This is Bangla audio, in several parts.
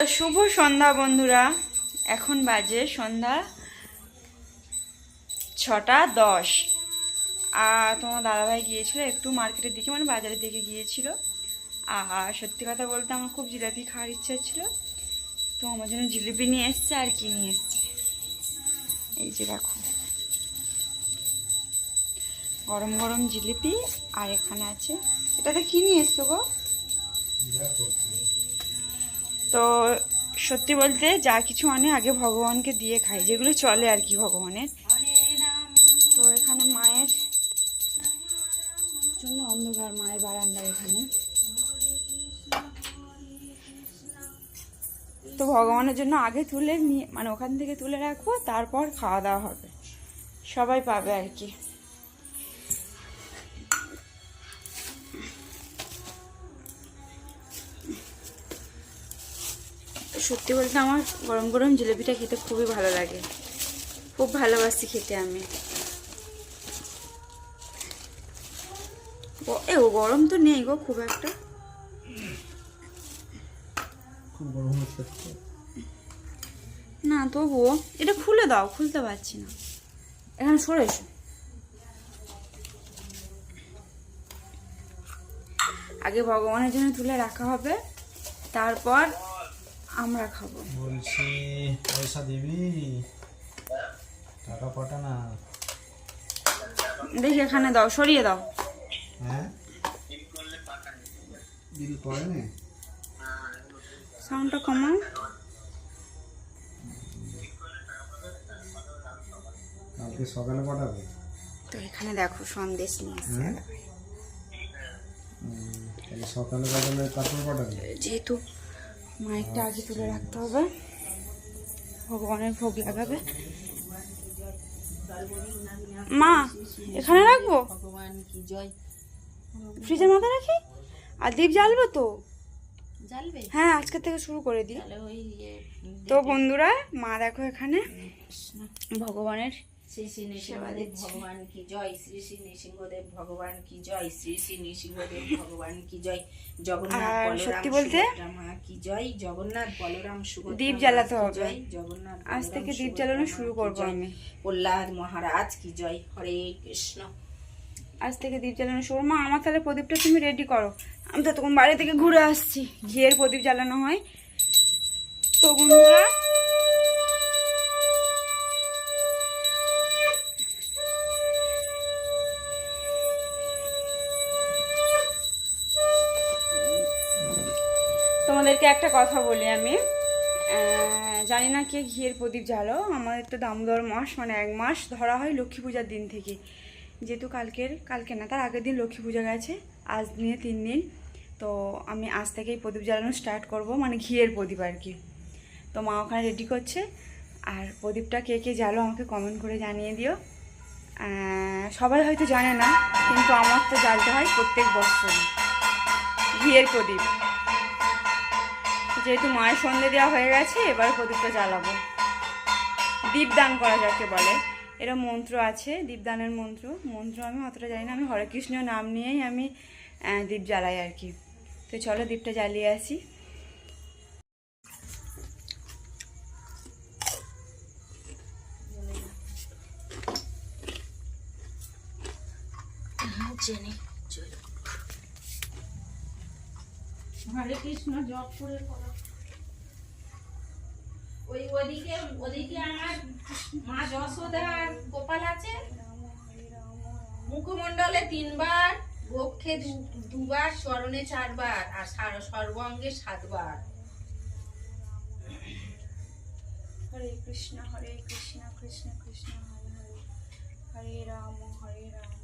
শুভ সন্ধ্যা বন্ধুরা। এখন বাজে সন্ধ্যা ছটা দশ। আর তোমার দাদাভাই গিয়েছিল একটু মার্কেটের দিকে মানে বাজারের দিকে গিয়েছিল। আর সত্যি কথা বলতে আমার খুব জিলাপি খাওয়ার ইচ্ছা ছিল। তো আমার জন্য জিলিপি নিয়ে এসছে আর কি নিয়ে এসছে। এই যে দেখো। গরম গরম জিলিপি আর এখানে আছে। এটাতে কি নিয়ে এসছো গো? তো সত্যি বলতে যা কিছু আনে আগে ভগবানকে দিয়ে খাই, যেগুলো চলে আর কি ভগবানের। তো এখানে মায়ের জন্য অন্ধকার, মায়ের বারান্দা এখানে। তো ভগবানের জন্য আগে তুলে নিয়ে মানে ওখান থেকে তুলে রাখব, তারপর খাওয়া দাওয়া হবে। সবাই পাবে আর কি। সত্যি বলতে আমার গরম গরম জিলিপিটা খেতে খুবই ভালো লাগে। খুব ভালোবাসি খেতে আমি। এ ও গরম তো নেই গো খুব একটা। না তবুও এটা খুলে দাও খুলতে পারছি না। এখানে সরে এসো। আগে ভগবানের জন্য তুলে রাখা হবে তারপর আমরা খাব। বলছি পয়সা দিবি? টাকা পাঠা না? দেখি এখানে দাও সরিয়ে দাও। হ্যাঁ? বিল পড়েনি? সাউন্ডটা কমাও। কালকে সকালে পাঠাবে? তো এখানে দেখো সন্দেশ নিয়ে এসছে। হ্যাঁ? সকালে পাঠালে তারপর পাঠাবে? যেহেতু মাইকটা আগে তুলে রাখতে হবে। ভগবানের ভোগ লাগাবে। মা এখানে রাখব? ভগবান কি জয়? ফ্রিজের মাথায় রাখি? আর দীপ জ্বালবো তো? জ্বালবে? হ্যাঁ আজকে থেকে শুরু করে দিই। ইয়ে, তো বন্ধুরা মা দেখো এখানে। ভগবানের শ্রী শ্রী নৃসিংহদেব ভগবান কি জয়? শ্রী শ্রী নৃসিংহদেব ভগবান কি জয়? শ্রী শ্রী নৃসিংহদেব ভগবান কি জয়? জগন্নাথ সত্যি বলতে? কি জয়? জগন্নাথ বলরাম দীপ জ্বালাতে হবে। জয়, জগন্নাথ আজ থেকে দীপ জ্বালানো শুরু করব আমি। প্রহ্লাদ মহারাজ কি জয়? হরে কৃষ্ণ। আজ থেকে দীপ জ্বালানো শুরু। মা আমার তাহলে প্রদীপটা তুমি রেডি করো। আমি তো তখন বাড়ি থেকে ঘুরে আসছি। ঘিয়ের প্রদীপ জ্বালানো হয়। তো বন্ধুরা তোমাদেরকে একটা কথা বলি আমি। জানি না কে ঘিয়ের প্রদীপ জ্বালো। আমাদের তো দামোদর মাস মানে এক মাস ধরা হয় লক্ষ্মী পূজার দিন থেকে। যেহেতু কালকের, কালকে না, তার আগের দিন লক্ষ্মী পূজা গেছে, আজ নিয়ে তিন দিন। তো আমি আজ থেকেই প্রদীপ জ্বালানো স্টার্ট করব মানে ঘিয়ের প্রদীপ আর কি। তো মা ওখানে রেডি করছে। আর প্রদীপটা কে কে জ্বালো আমাকে কমেন্ট করে জানিয়ে দিও। সবাই হয়তো জানে না, কিন্তু আমার তো জ্বালতে হয় প্রত্যেক বছর ঘিয়ের প্রদীপ। যেহেতু মায়ের সন্ধে দেওয়া হয়ে গেছে এবার প্রদীপটা জ্বালাবো। দীপদান করা যাকে বলে। এরা মন্ত্র আছে দীপদানের মন্ত্র। মন্ত্র আমি অতটা জানি না আমি হরে কৃষ্ণ নাম নিয়েই আমি দীপ জ্বালাই আর কি। তো চলো দীপটা জ্বালিয়ে আসি। জেনে। হরে কৃষ্ণ জপ করে করো। ওই ওদিকে ওদিকে আমার মা যশোদা আর গোপাল আছে। মুখমণ্ডলে তিনবার বক্ষে দুবার স্মরণে চারবার, আর সার- সর্বাঙ্গে সাতবার। হরে কৃষ্ণ হরে কৃষ্ণ কৃষ্ণ কৃষ্ণ, হরে হরে। হরে রাম হরে রাম।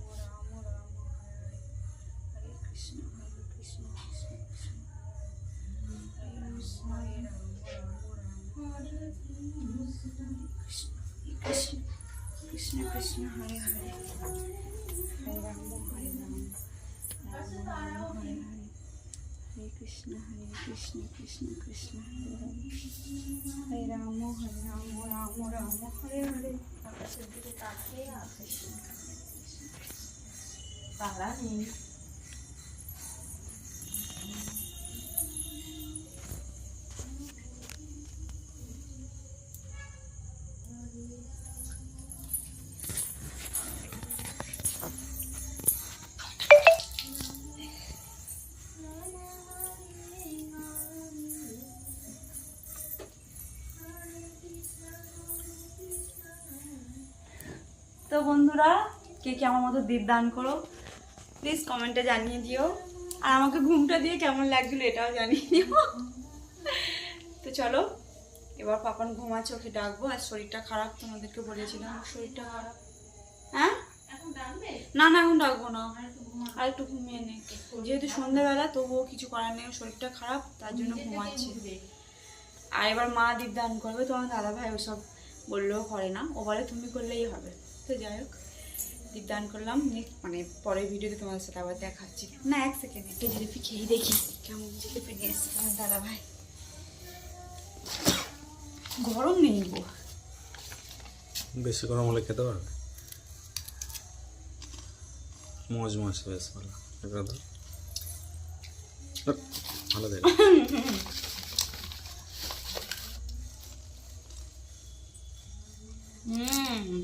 কৃষ্ণ কৃষ্ণ কৃষ্ণ হরে হরে হরে রাম হরে রাম রাম রাম হরে হরে হরে কৃষ্ণ হরে কৃষ্ণ কৃষ্ণ কৃষ্ণ হরে রাম হরে রাম হরে রাম রাম রাম হরে হরে আকাশের দিকে তাকিয়ে আকাশ তারা নেই কে কে আমার মতো দ্বীপ দান করো প্লিজ কমেন্টে জানিয়ে দিও। আর আমাকে ঘুমটা দিয়ে কেমন লাগছিল এটাও জানিয়ে দিও। তো চলো এবার পাপন ঘুমাচ্ছে ওকে ডাকবো। আর শরীরটা খারাপ তোমাদেরকে বলেছিলাম শরীরটা খারাপ। হ্যাঁ? না না এখন ডাকবো না। আর একটু ঘুমিয়ে নে। যেহেতু সন্ধ্যাবেলা তবুও কিছু করার নেই শরীরটা খারাপ তার জন্য ঘুমাচ্ছে। আর এবার মা দীপ দান করবে তোমার দাদা ভাই ওসব বললেও করে না। ও বলে তুমি করলেই হবে। তো যাই হোক। দীপ দান করলাম। নেক্সট মানে পরের ভিডিওতে তোমাদের সাথে আবার দেখাচ্ছি। না এক সেকেন্ড একটা জিলিপি খেয়ে দেখি কেমন জিলিপি নিয়ে এসছে তোমার দাদা ভাই গরম নেই গো। বেশি গরম হলে খেতে পারবে? মজ মজ বেশ ভালো ভালো দেখ হুম।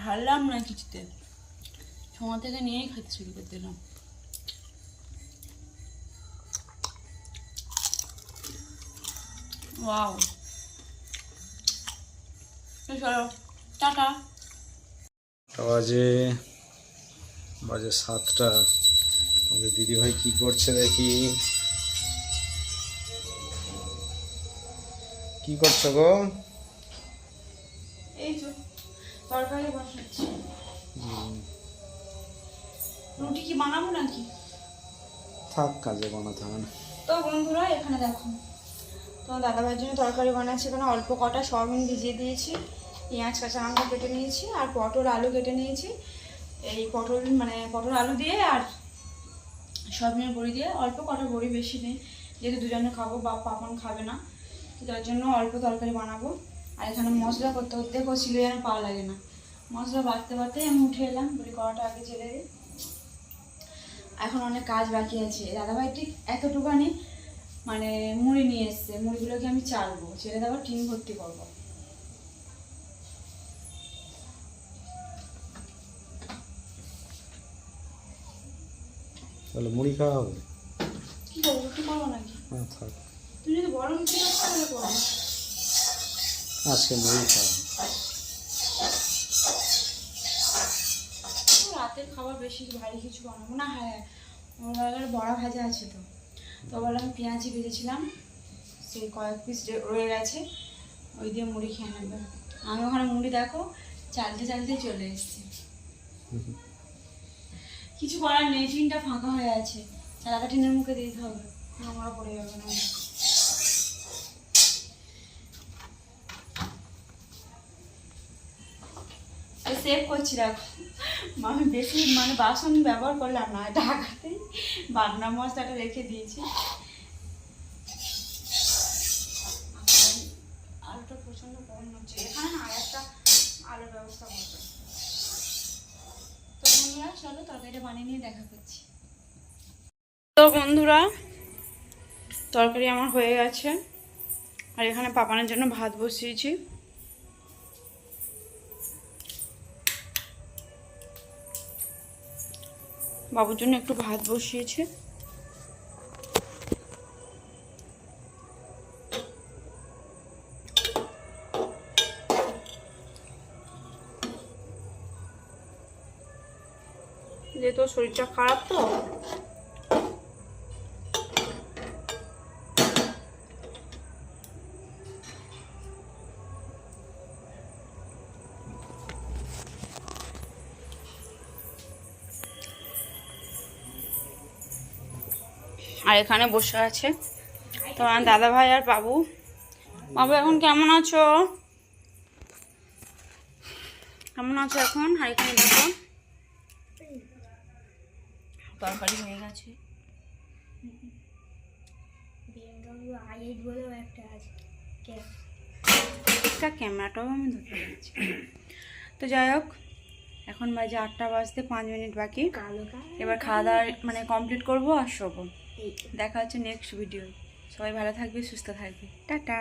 ঢাললাম না কিছুতে। ছোঁয়া থেকে নিয়েই খেতে শুরু করে দিলাম। ওয়াও। চলো টাটা। বাজে বাজে সাতটা। তোমাদের দিদিভাই কি করছে দেখি। কি করছ গো? এই তরকারি বসাচ্ছি। রুটি কি বানাবো নাকি? থাক কাজে বানাতে হবে না। তো বন্ধুরা এখানে দেখো। তোমার দাদাভাইয়ের জন্য তরকারি বানাচ্ছি এখানে। অল্প কটা সয়াবিন ভিজিয়ে দিয়েছি পেঁয়াজ কাঁচা লঙ্কা কেটে নিয়েছি আর পটল আলু কেটে নিয়েছি। এই পটল মানে পটল আলু দিয়ে আর সয়াবিনের বড়ি দিয়ে অল্প কটা বড়ি বেশি নেই। যেহেতু দুজনে খাব বা পাপন খাবে না। তো তার জন্য অল্প তরকারি বানাবো। আর এখানে মশলা করতে করতে কষিল যেন পাওয়া লাগে না। মশলা বাড়তে বাড়তে আমি উঠে এলাম বলি কড়াটা আগে জেলে দিই এখন অনেক কাজ বাকি আছে। দাদাভাই ঠিক এতটুকানি মানে মুড়ি নিয়ে এসছে। মুড়িগুলোকে আমি চালবো ছেড়ে দেওয়ার টিন ভর্তি করব। তাহলে মুড়ি খাওয়া হবে? কি করব? রুটি করব নাকি? হ্যাঁ থাক। তুমি যদি বড় করো তাহলে করব। আজকে মুড়ি খাওয়া। রাতের খাবার বেশি ভারী কিছু বানাবো না হ্যাঁ। বাবার বড়া ভাজা আছে তো। তো বললাম পেঁয়াজি ভেজেছিলাম, সেই কয়েক পিস রয়ে গেছে, ওই দিয়ে মুড়ি খেয়ে নেবে। আমি ওখানে মুড়ি দেখো, চালতে চালতে চলে এসেছি। কিছু করার নেই ফাঁকা হয়ে আছে। চালাটা টিনের মুখে দিতে হবে নোংরা পড়ে যাবে না। সেভ করছি আমি বেশি মানে বাসন ব্যবহার করলাম না ঢাকাতেই বাটনা মশলাটা রেখে দিয়েছি। আলুটা প্রচণ্ড গরম হচ্ছে। এখানে আর একটা আলুর ব্যবস্থা করবে তো বন্ধুরা, চলো তরকারিটা বানিয়ে নিয়ে দেখা করছি। তো বন্ধুরা, তরকারি আমার হয়ে গেছে। আর এখানে পাপানের জন্য ভাত বসিয়েছি। বাবুর জন্য একটু ভাত বসিয়েছে। যেহেতু শরীরটা খারাপ তো আর এখানে বসে আছে। তো আমার দাদা ভাই আর বাবু। বাবু, এখন কেমন আছো? কেমন আছো এখন? আর এখানে দেখো। তরকারি হয়ে গেছে। একটা ক্যামেরাটাও আমি ধরতে পারছি তো যাই হোক, এখন বাজে আটটা বাজতে পাঁচ মিনিট বাকি। এবার খাওয়া দাওয়া মানে কমপ্লিট করব আর শোবো। দেখা হচ্ছে নেক্সট ভিডিও সবাই ভালো থাকবে সুস্থ থাকবে। টাটা।